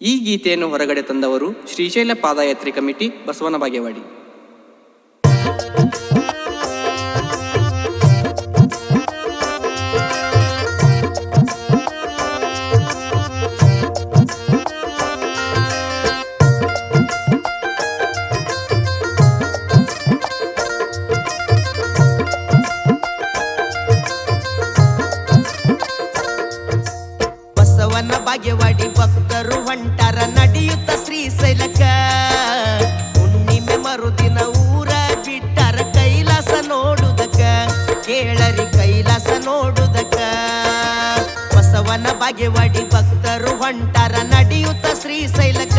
ಈ ಗೀತೆಯನ್ನು ಹೊರಗಡೆ ತಂದವರು ಶ್ರೀಶೈಲ ಪಾದಯಾತ್ರಿ ಕಮಿಟಿ ಬಸವನ ಬಾಗೇವಾಡಿ. ಭಕ್ತರು ಹೊಂಟಾರ ನಡೆಯುತ್ತ ಶ್ರೀಶೈಲಕ. ಹುಣ್ಣಿಮೆ ಮರುದಿನ ಊರ ಬಿಟ್ಟರ ಕೈಲಾಸ ನೋಡುದಕ. ಕೇಳರಿ ಕೈಲಾಸ ನೋಡುದಕ. ಬಸವನ ಬಗೆವಡಿ ಭಕ್ತರು ಹೊಂಟಾರ ನಡೆಯುತ್ತ ಶ್ರೀಶೈಲಕ.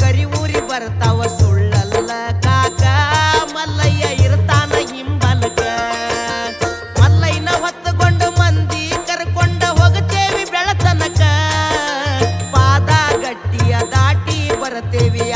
ಕರಿ ಊರಿ ಬರ್ತಾವ ಸುಳ್ಳಲ್ಲ ಕಾಕ. ಮಲ್ಲಯ್ಯ ಇರ್ತಾನ ಹಿಂಬಲಕ. ಮಲ್ಲಯ್ಯನ ಹೊತ್ತುಕೊಂಡು ಮಂದಿ ಕರ್ಕೊಂಡ ಹೋಗುತ್ತೇವಿ ಬೆಳತನಕ. ಪಾದ ಗಟ್ಟಿಯ ದಾಟಿ ಬರ್ತೇವಿ